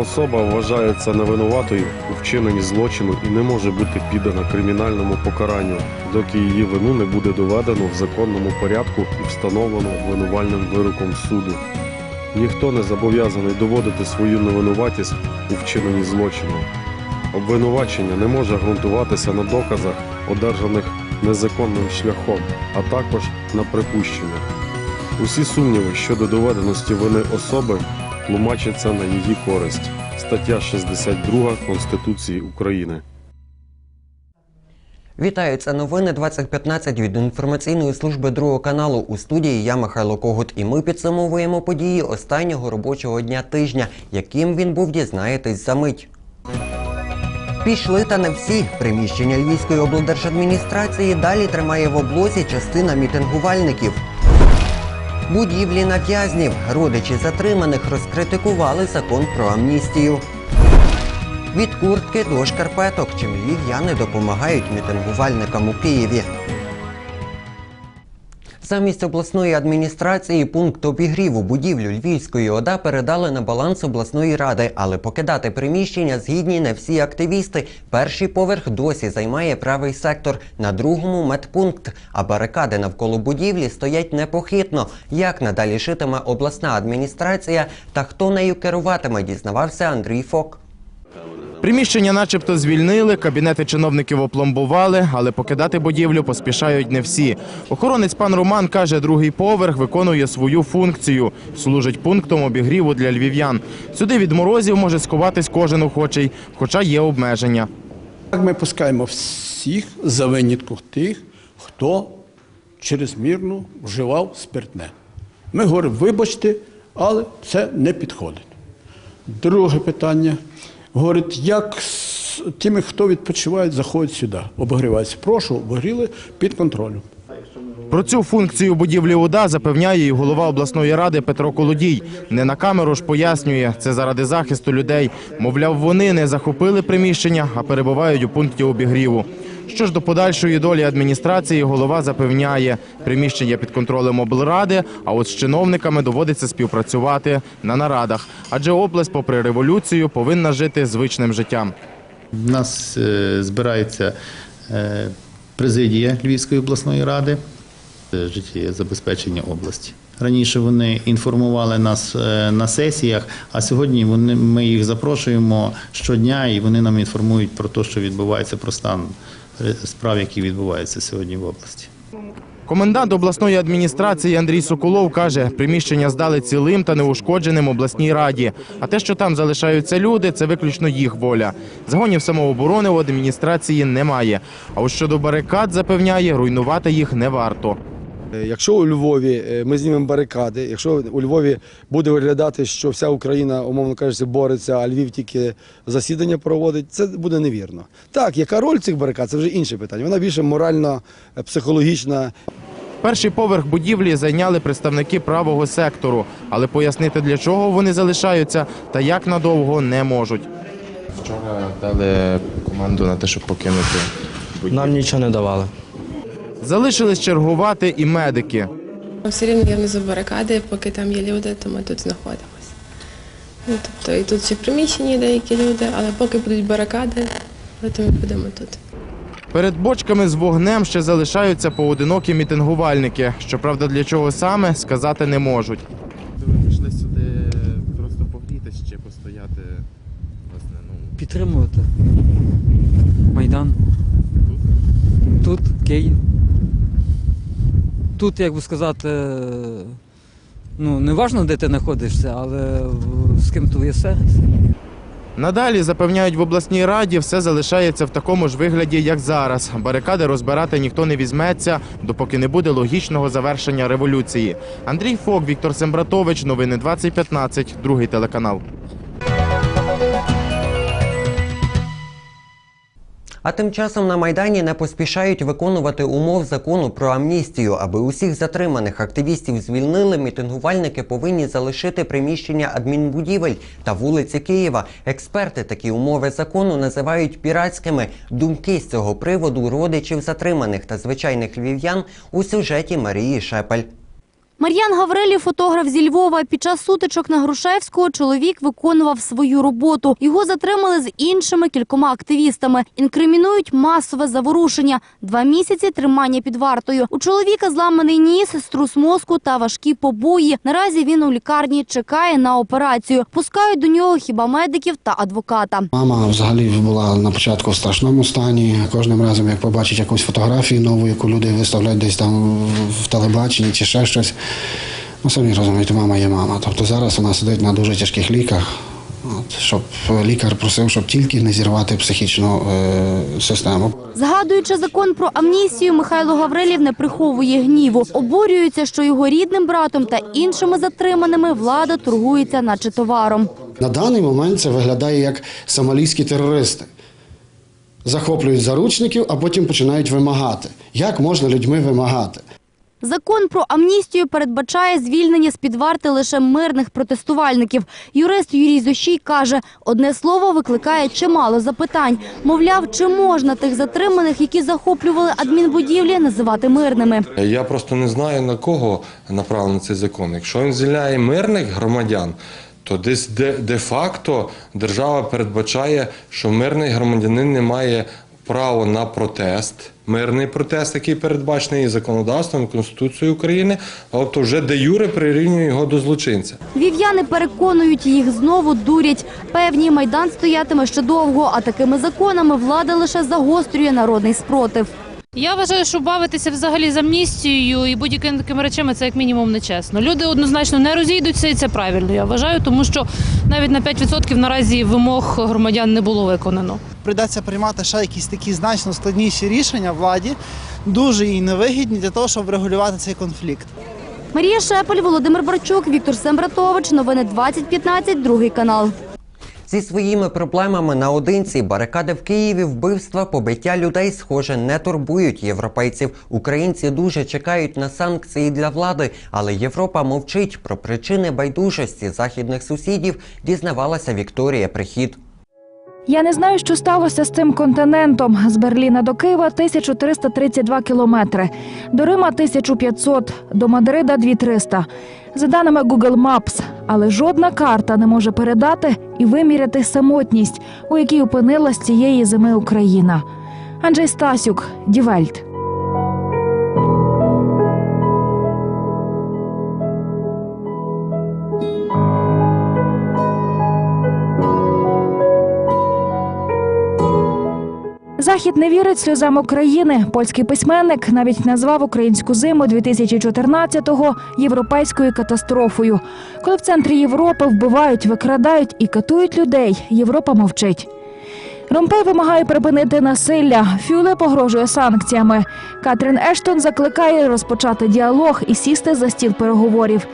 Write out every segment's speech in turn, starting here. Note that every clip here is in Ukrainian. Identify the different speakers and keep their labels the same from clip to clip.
Speaker 1: Особа вважається невинуватою у вчиненні злочину і не може бути піддана кримінальному покаранню, доки її вину не буде доведено в законному порядку і встановлено винувальним вироком суду. Ніхто не зобов'язаний доводити свою невинуватість у вчиненні злочину. Обвинувачення не може ґрунтуватися на доказах, одержаних незаконним шляхом, а також на припущеннях. Усі сумніви щодо доведеності вини особи тлумачаться на її користь. Стаття 62 Конституції України.
Speaker 2: Вітаю, це новини 2015 від інформаційної служби другого каналу. У студії я Михайло Когут, і ми підсумовуємо події останнього робочого дня тижня. Яким він був, дізнаєтесь за мить. Пішли та не всі. Приміщення Львівської облдержадміністрації далі тримає в облозі частина мітингувальників. Будівлі на в'язнів. Родичі затриманих розкритикували закон про амністію. Від куртки до шкарпеток, чим львів'яни допомагають мітингувальникам у Києві. Замість обласної адміністрації пункт обігріву будівлю Львівської ОДА передали на баланс обласної ради, але покидати приміщення згідні не всі активісти. Перший поверх досі займає правий сектор, на другому медпункт. А барикади навколо будівлі стоять непохитно. Як надалі шитиме обласна адміністрація та хто нею керуватиме, дізнавався Андрій Фок.
Speaker 3: Приміщення начебто звільнили, кабінети чиновників опломбували, але покидати будівлю поспішають не всі. Охоронець пан Роман каже, другий поверх виконує свою функцію, служить пунктом обігріву для львів'ян. Сюди від морозів може сховатись кожен охочий, хоча є обмеження.
Speaker 4: Так ми пускаємо всіх за винятком тих, хто чрезмірно вживав спиртне. Ми говоримо, вибачте, але це не підходить. Друге питання. Говорить, як з тими, хто відпочиває, заходять сюди, обогріваються. Прошу, обогріли під контролем.
Speaker 3: Про цю функцію будівлі УДА запевняє і голова обласної ради Петро Колодій. Не на камеру ж пояснює, це заради захисту людей. Мовляв, вони не захопили приміщення, а перебувають у пункті обігріву. Що ж до подальшої долі адміністрації, голова запевняє, приміщення під контролем облради, а от з чиновниками доводиться співпрацювати на нарадах. Адже область, попри революцію, повинна жити звичним життям.
Speaker 5: У нас е, збирається е, президія Львівської обласної ради, життєзабезпечення області. Раніше вони інформували нас е, на сесіях, а сьогодні вони, ми їх запрошуємо щодня і вони нам інформують про те, що відбувається, про стан справ, які відбуваються сьогодні в області.
Speaker 3: Комендант обласної адміністрації Андрій Соколов каже, приміщення здали цілим та неушкодженим обласній раді. А те, що там залишаються люди, це виключно їх воля. Загонів самооборони у адміністрації немає. А от щодо барикад запевняє, руйнувати їх не варто.
Speaker 6: Е, Якщо у Львові е, ми знімемо барикади, якщо у Львові буде виглядати, що вся Україна, умовно кажучи, бореться, а Львів тільки засідання проводить, це буде невірно. Так, яка роль цих барикад, це вже інше питання. Вона більше морально, е, психологічна.
Speaker 3: Перший поверх будівлі зайняли представники правого сектору, але пояснити для чого вони залишаються та як надовго не можуть.
Speaker 7: Вчора дали команду на те, щоб покинути будівлю.
Speaker 8: Нам нічого не давали.
Speaker 3: Залишились чергувати і медики.
Speaker 9: Все рівно є внизу барикади, поки там є люди, то ми тут знаходимося. Ну, тобто і тут ще в приміщенні деякі люди, але поки будуть барикади, то ми будемо тут.
Speaker 3: Перед бочками з вогнем ще залишаються поодинокі мітингувальники. Щоправда, для чого саме сказати не можуть.
Speaker 7: Ви прийшли сюди просто погрітись чи постояти, власне, ну.
Speaker 8: Підтримувати. Майдан. Тут Київ. Тут, як би сказати, ну, не важливо, де ти знаходишся, але з ким твоє серце.
Speaker 3: Надалі запевняють в обласній раді, все залишається в такому ж вигляді, як зараз. Барикади розбирати ніхто не візьметься, допоки не буде логічного завершення революції. Андрій Фок, Віктор Сембратович, новини 2015, другий телеканал.
Speaker 2: А тим часом на Майдані не поспішають виконувати умов закону про амністію. Аби усіх затриманих активістів звільнили, мітингувальники повинні залишити приміщення адмінбудівель та вулиці Києва. Експерти такі умови закону називають піратськими. Думки з цього приводу родичів затриманих та звичайних львів'ян у сюжеті Марії Шепель.
Speaker 10: Мар'ян Гаврилів, фотограф зі Львова. Під час сутичок на Грушевського чоловік виконував свою роботу. Його затримали з іншими кількома активістами. Інкримінують масове заворушення, два місяці тримання під вартою. У чоловіка зламаний ніс, струс мозку та важкі побої. Наразі він у лікарні чекає на операцію. Пускають до нього хіба медиків та адвоката.
Speaker 11: Мама взагалі була на початку в страшному стані. Кожним разом, як побачить якусь фотографію нову, яку люди виставляють десь там в телебаченні чи ще щось. Ну, самі розумієте, мама є мама. Тобто зараз вона сидить на дуже тяжких ліках. От, щоб лікар просив, щоб тільки не зірвати психічну е, систему.
Speaker 10: Згадуючи закон про амністію, Михайло Гаврилів не приховує гніву. Обурюється, що його рідним братом та іншими затриманими влада торгується наче товаром.
Speaker 11: На даний момент це виглядає як сомалійські терористи. Захоплюють заручників, а потім починають вимагати. Як можна людьми вимагати?
Speaker 10: Закон про амністію передбачає звільнення з-під варти лише мирних протестувальників. Юрист Юрій Зощій каже, одне слово викликає чимало запитань. Мовляв, чи можна тих затриманих, які захоплювали адмінбудівлі, називати мирними?
Speaker 12: Я просто не знаю на кого направлений цей закон. Якщо він звільняє мирних громадян, то десь де, де-факто держава передбачає, що мирний громадянин не має права на протест, мирний протест, який передбачений законодавством, Конституцією України, тобто вже де юре прирівнює його до злочинця.
Speaker 10: Вів'яни переконують, їх знову дурять. Певні майдан стоятиме ще довго, а такими законами влада лише загострює народний спротив.
Speaker 13: Я вважаю, що бавитися взагалі з амністією і будь-якими такими речами це як мінімум нечесно. Люди однозначно не розійдуться, і це правильно. Я вважаю, тому що навіть на 5% наразі вимог громадян не було виконано.
Speaker 14: Прийдеться приймати ще якісь такі значно складніші рішення владі, дуже їй невигідні для того, щоб врегулювати цей конфлікт.
Speaker 10: Марія Шепель, Володимир Барчук, Віктор Сембратович. Новини 2015, другий канал.
Speaker 2: Зі своїми проблемами наодинці барикади в Києві, вбивства, побиття людей, схоже, не турбують європейців. Українці дуже чекають на санкції для влади, але Європа мовчить про причини байдужості західних сусідів. Дізнавалася Вікторія Прихід.
Speaker 15: Я не знаю, що сталося з цим континентом. З Берліна до Києва 1332 кілометри, до Рима 1500, до Мадрида 2300. За даними Google Maps, але жодна карта не може передати і виміряти самотність, у якій опинилась цієї зими Україна. Анджей Стасюк, Дівельт. Захід не вірить сльозам України. Польський письменник навіть назвав українську зиму 2014-го європейською катастрофою. Коли в центрі Європи вбивають, викрадають і катують людей, Європа мовчить. Ромпей вимагає припинити насилля. Фюле погрожує санкціями. Катрін Ештон закликає розпочати діалог і сісти за стіл переговорів.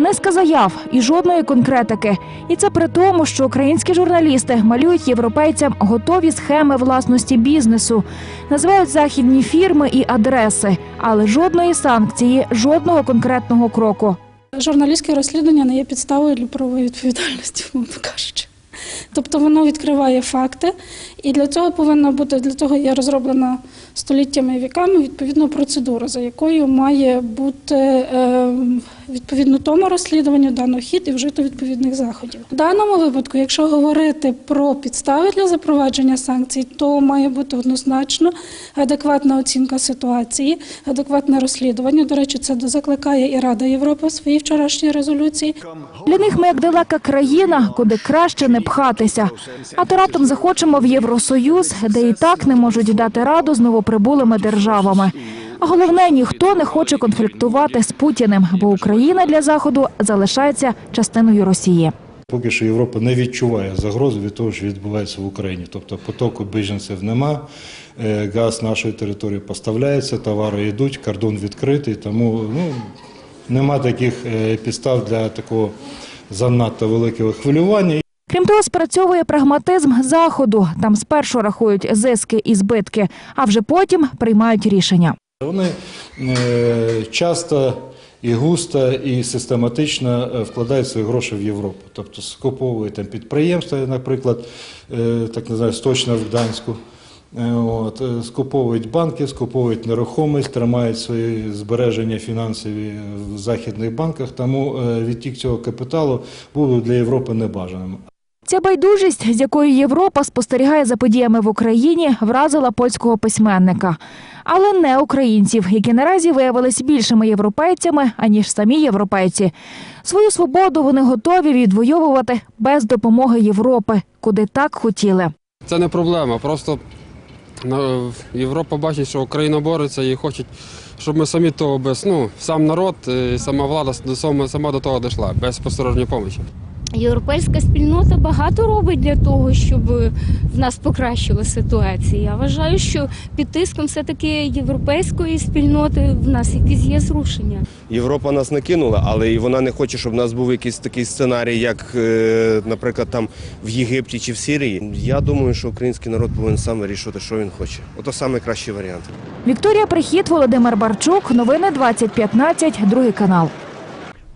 Speaker 15: Низка заяв і жодної конкретики. І це при тому, що українські журналісти малюють європейцям готові схеми власності бізнесу, називають західні фірми і адреси, але жодної санкції, жодного конкретного кроку.
Speaker 16: Журналістське розслідування не є підставою для правової відповідальності, мовно кажучи. Тобто воно відкриває факти, і для цього повинна бути для того є розроблена століттями і віками відповідна процедура, за якою має бути е, відповідно тому розслідуванню дано хід і вжито відповідних заходів. В даному випадку, якщо говорити про підстави для запровадження санкцій, то має бути однозначно адекватна оцінка ситуації, адекватне розслідування. До речі, це закликає і Рада Європи в своїй вчорашній резолюції.
Speaker 15: Для них ми як далека країна, куди краще не пхатися. А то раптом захочемо в Євросоюз, де і так не можуть дати раду з новоприбулими державами. Головне, ніхто не хоче конфліктувати з Путіним, бо Україна для заходу залишається частиною Росії.
Speaker 17: Поки що Європа не відчуває загрози від того, що відбувається в Україні. Тобто потоку біженців нема, е, газ нашої території поставляється, товари йдуть, кордон відкритий, тому ну, нема таких е, підстав для такого занадто великого хвилювання.
Speaker 15: Крім того, спрацьовує прагматизм заходу. Там спершу рахують зиски і збитки, а вже потім приймають рішення.
Speaker 17: Вони е, часто і густо, і систематично е, вкладають свої гроші в Європу. Тобто скуповують там підприємства, наприклад, е, так не знаю, сточно в Гданську. От, скуповують банки, скуповують нерухомість, тримають свої збереження фінансові в західних банках, тому відтік цього капіталу був для Європи небажаним.
Speaker 15: Ця байдужість, з якою Європа спостерігає за подіями в Україні, вразила польського письменника. Але не українців, які наразі виявилися більшими європейцями, аніж самі європейці. Свою свободу вони готові відвоювати без допомоги Європи, куди так хотіли.
Speaker 18: Це не проблема. Просто Європа бачить, що Україна бореться і хоче, щоб ми самі того без ну, сам народ, і сама влада сама до того дійшла, без посторонньої допомоги.
Speaker 19: Європейська спільнота багато робить для того, щоб в нас покращила ситуація. Я вважаю, що під тиском все-таки європейської спільноти в нас якісь є зрушення.
Speaker 20: Європа нас не кинула, але і вона не хоче, щоб у нас був якийсь такий сценарій, як, е, наприклад, там в Єгипті чи в Сирії. Я думаю, що український народ повинен сам вирішувати, що він хоче. Ото найкращий варіант.
Speaker 15: Вікторія Прихід, Володимир Барчук. Новини 2015, другий канал.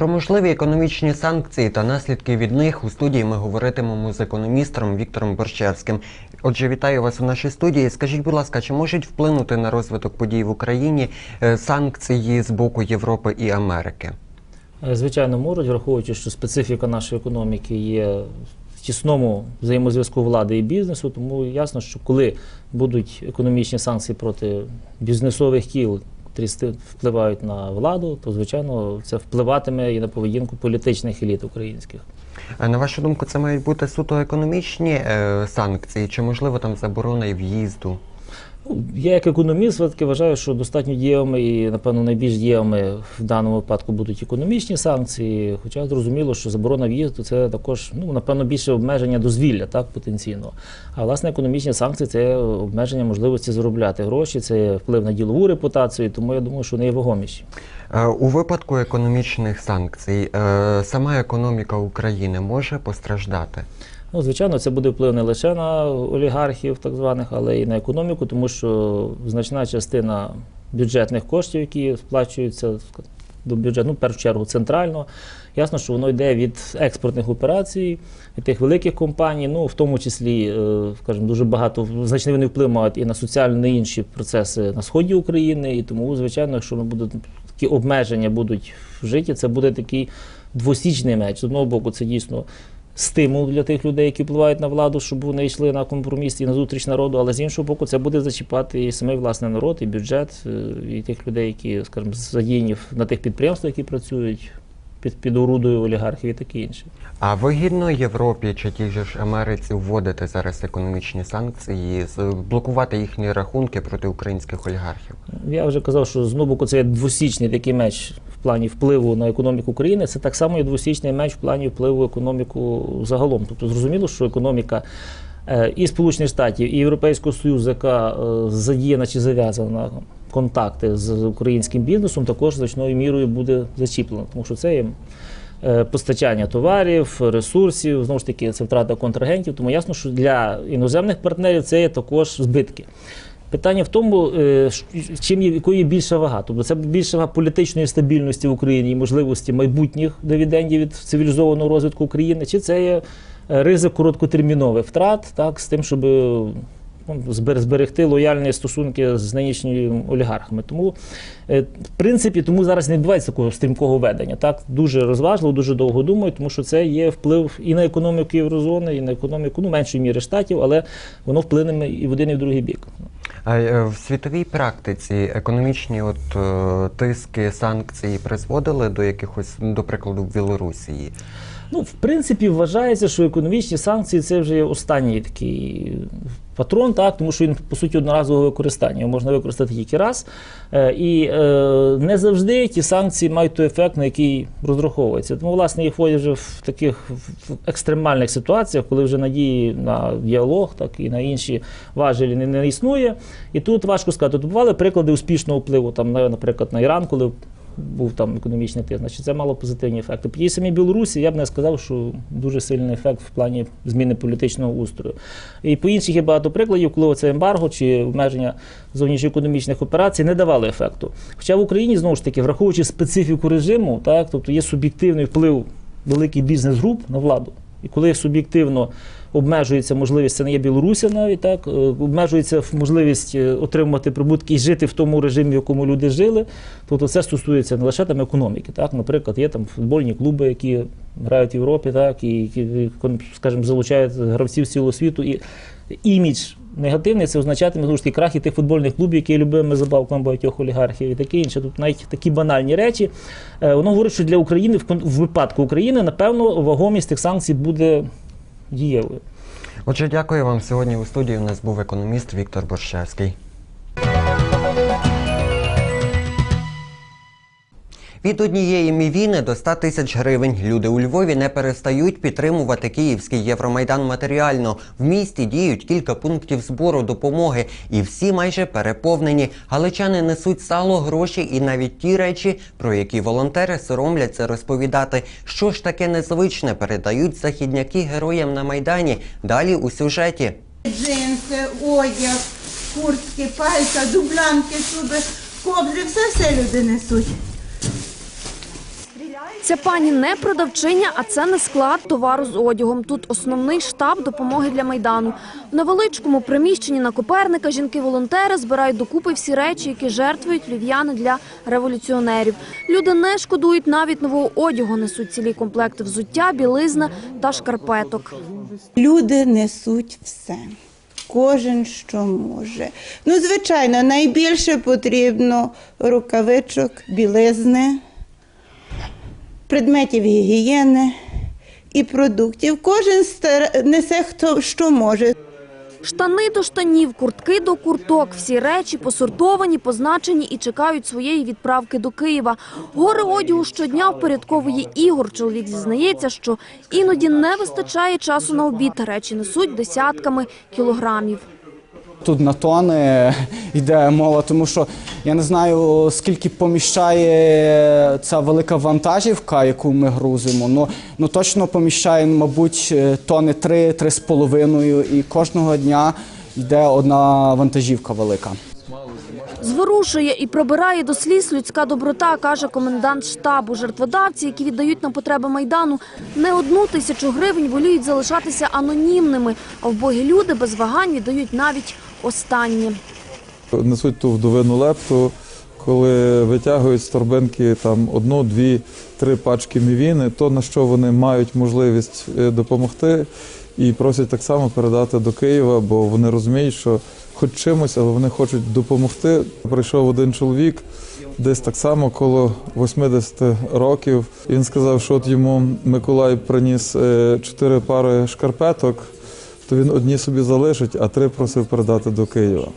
Speaker 2: Про можливі економічні санкції та наслідки від них у студії ми говоритимемо з економістом Віктором Борщевським. Отже, вітаю вас у нашій студії. Скажіть, будь ласка, чи можуть вплинути на розвиток подій в Україні е, санкції з боку Європи і Америки?
Speaker 21: Е, Звичайно, можуть, враховуючи, що специфіка нашої економіки є в тісному взаємозв'язку влади і бізнесу, тому ясно, що коли будуть економічні санкції проти бізнесових кіл, впливають на владу, то звичайно це впливатиме і на поведінку політичних еліт українських.
Speaker 2: А на вашу думку, це мають бути суто економічні е, санкції, чи можливо там заборона і в'їзду?
Speaker 21: Ну, Я як економіст все-таки вважаю, що достатньо дієвими і, напевно, найбільш дієвими в даному випадку будуть економічні санкції. Хоча зрозуміло, що заборона в'їзду це також, ну, напевно, більше обмеження дозвілля, так, потенційно. А власне економічні санкції це обмеження можливості заробляти гроші, це вплив на ділову репутацію, тому я думаю, що вони є вагоміші.
Speaker 2: Е, У випадку економічних санкцій е, сама економіка України може постраждати.
Speaker 21: Ну, звичайно, це буде вплив не лише на олігархів, так званих, але й на економіку, тому що значна частина бюджетних коштів, які сплачуються до бюджету, ну, в першу чергу центрально, ясно, що воно йде від експортних операцій, від тих великих компаній, ну, в тому числі, е, скажімо, дуже багато значний вони вплив мають і на соціальні, і інші процеси на сході України, і тому, звичайно, якщо ми такі обмеження будуть вжиті, це буде такий двосічний меч. З одного боку, це дійсно стимул для тих людей, які впливають на владу, щоб вони йшли на компроміс і на зустріч народу, але з іншого боку, це буде зачіпати і самий власне народ, і бюджет, е, і тих людей, які, скажімо, задіяні на тих підприємствах, які працюють під, під орудою олігархів і таке інше.
Speaker 2: А вигідно Європі чи тій же ж Америці вводити зараз економічні санкції, блокувати їхні рахунки проти українських олігархів?
Speaker 21: Я вже казав, що з боку це двосічний такий меч в плані впливу на економіку країни. Це так само є двосічний меч в плані впливу економіку загалом. Тобто зрозуміло, що економіка і Сполучених Штатів, і Європейського Союзу, яка е, задіяна чи зав'язана контакти з українським бізнесом, також значною мірою буде зачіплена, тому що це є. е, Постачання товарів, ресурсів, знову ж таки, це втрата контрагентів. Тому ясно, що для іноземних партнерів це є також збитки. Питання в тому, е, чим є, якою є більша вага. Тобто це більша вага політичної стабільності в Україні і можливості майбутніх дивідендів від цивілізованого розвитку України, чи це є е, ризик короткотермінових втрат, так, з тим, щоб ну, збер- зберегти лояльні стосунки з нинішніми олігархами. Тому, е, в принципі, тому зараз не відбувається такого стрімкого ведення. Так, дуже розважливо, дуже довго думають, тому що це є вплив і на економіку Єврозони, і на економіку, ну, меншої міри штатів, але воно вплине і в один, і в другий бік.
Speaker 2: А е, в світовій практиці економічні от е, тиски, санкції призводили до якихось, до прикладу, в Білорусії.
Speaker 21: Ну, в принципі, вважається, що економічні санкції це вже останній такий патрон, так, тому що він, по суті, одноразового використання. Його можна використати тільки раз. Е, І е, не завжди ті санкції мають той ефект, на який розраховується. Тому, власне, їх вводять вже в таких екстремальних ситуаціях, коли вже надії на діалог, так і на інші важелі не, не існує. І тут важко сказати. Тут бували приклади успішного впливу, там, на- наприклад, на Іран, коли був там економічний тиск, значить це мало позитивні ефекти. По тій самій Білорусі я б не сказав, що дуже сильний ефект в плані зміни політичного устрою. І по інших є багато прикладів, коли це ембарго чи обмеження зовнішньоекономічних операцій не давали ефекту. Хоча в Україні знову ж таки, враховуючи специфіку режиму, так тобто є суб'єктивний вплив великих бізнес-груп на владу. І коли суб'єктивно обмежується можливість, це не є Білорусі навіть так, е, обмежується можливість е, отримувати прибутки і жити в тому режимі, в якому люди жили, тобто це стосується не лише там економіки. Так, наприклад, є там футбольні клуби, які грають в Європі, так, і скажімо, залучають гравців цілого світу. І імідж негативний, це означатиме знову ж таки крах і тих футбольних клубів, які любими забавками багатьох олігархів і таке інше. Тут навіть такі банальні речі. Е, Воно говорить, що для України в випадку України, напевно, вагомість тих санкцій буде дієвою.
Speaker 2: Отже, дякую вам. Сьогодні у студії у нас був економіст Віктор Борщевський. Від однієї мівіни до 100 тисяч гривень люди у Львові не перестають підтримувати київський Євромайдан матеріально. В місті діють кілька пунктів збору допомоги, і всі майже переповнені. Галичани несуть сало, гроші і навіть ті речі, про які волонтери соромляться розповідати. Що ж таке незвичне передають західняки героям на майдані. Далі у сюжеті.
Speaker 14: Джинси, одяг, куртки, пальта, дублянки, шуби, ковдри, все люди несуть.
Speaker 22: Ця пані не продавчиня, а це не склад товару з одягом. Тут основний штаб допомоги для майдану. В невеличкому приміщенні на Коперника жінки-волонтери збирають докупи всі речі, які жертвують львів'яни для революціонерів. Люди не шкодують навіть нового одягу, несуть цілі комплекти взуття, білизна та шкарпеток.
Speaker 14: Люди несуть все. Кожен що може. Ну, звичайно, найбільше потрібно рукавичок, білизни, предметів гігієни і продуктів. Кожен несе хто що може.
Speaker 22: Штани до штанів, куртки до курток. Всі речі посортовані, позначені і чекають своєї відправки до Києва. Гори одягу щодня впорядковує Ігор. Чоловік зізнається, що іноді не вистачає часу на обід. Речі несуть десятками кілограмів.
Speaker 23: Тут на тони йде мова, тому що я не знаю, скільки поміщає ця велика вантажівка, яку ми грузимо. Ну, ну точно поміщає, мабуть, тони 3 з половиною, і кожного дня йде одна вантажівка велика.
Speaker 22: Зворушує і пробирає до сліз людська доброта, каже комендант штабу. Жертводавці, які віддають на потреби майдану, не одну тисячу гривень воліють залишатися анонімними, а вбогі люди без вагань віддають навіть останні.
Speaker 24: Несуть ту вдовину лепту, коли витягують з торбинки там одну, дві, три пачки мівіни, то на що вони мають можливість е, допомогти, і просять так само передати до Києва, бо вони розуміють, що хоч чимось, але вони хочуть допомогти. Прийшов один чоловік, десь так само коло 80 років. Він сказав, що от йому Миколай приніс е, чотири пари шкарпеток, то він одні собі залишить, а три просив передати до Києва.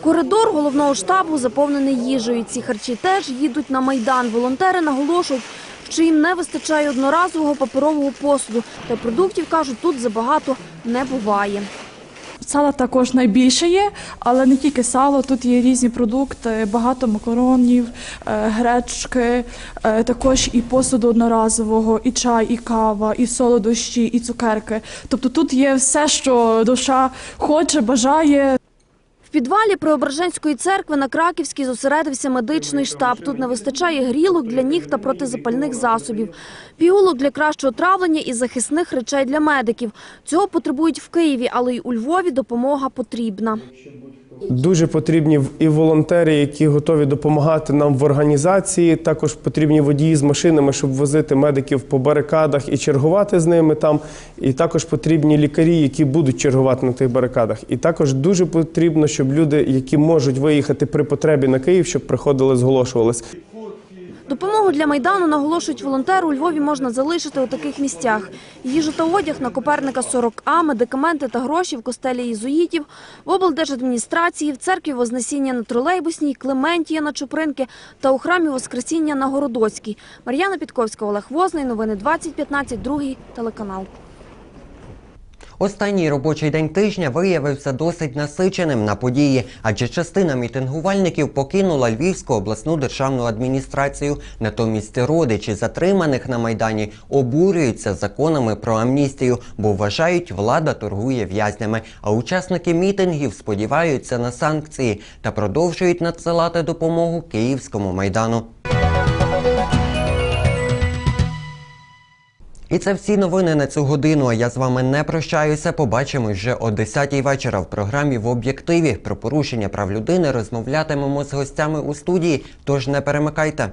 Speaker 22: Коридор головного штабу заповнений їжею. Ці харчі теж їдуть на майдан. Волонтери наголошують, що їм не вистачає одноразового паперового посуду. Та продуктів кажуть, тут забагато не буває.
Speaker 25: Сала також найбільше є, але не тільки сало, тут є різні продукти, багато макаронів, е, гречки, е, також і посуду одноразового, і чай, і кава, і солодощі, і цукерки. Тобто тут є все, що душа хоче, бажає.
Speaker 22: Підвалі Преображенської церкви на Краківській зосередився медичний штаб. Тут не вистачає грілок для ніг та протизапальних засобів, пігулок для кращого травлення і захисних речей для медиків. Цього потребують в Києві, але й у Львові допомога потрібна.
Speaker 26: Дуже потрібні і волонтери, які готові допомагати нам в організації. Також потрібні водії з машинами, щоб возити медиків по барикадах і чергувати з ними там. І також потрібні лікарі, які будуть чергувати на тих барикадах. І також дуже потрібно, щоб люди, які можуть виїхати при потребі на Київ, щоб приходили, зголошувались.
Speaker 22: Допомогу для Майдану, наголошують волонтери, у Львові можна залишити у таких місцях. Їжу та одяг на Коперника 40А, медикаменти та гроші в костелі єзуїтів, в облдержадміністрації, в церкві Вознесіння на Тролейбусній, Клементія на Чупринки та у храмі Воскресіння на Городоцькій. Мар'яна Підковська, Олег Возний. Новини 2015, другий телеканал.
Speaker 2: Останній робочий день тижня виявився досить насиченим на події, адже частина мітингувальників покинула Львівську обласну державну адміністрацію. Натомість родичі затриманих на майдані обурюються законами про амністію, бо вважають, влада торгує в'язнями. А учасники мітингів сподіваються на санкції та продовжують надсилати допомогу київському майдану. І це всі новини на цю годину. А я з вами не прощаюся. Побачимось вже о 10-й вечора в програмі в об'єктиві. Про порушення прав людини розмовлятимемо з гостями у студії. Тож не перемикайте.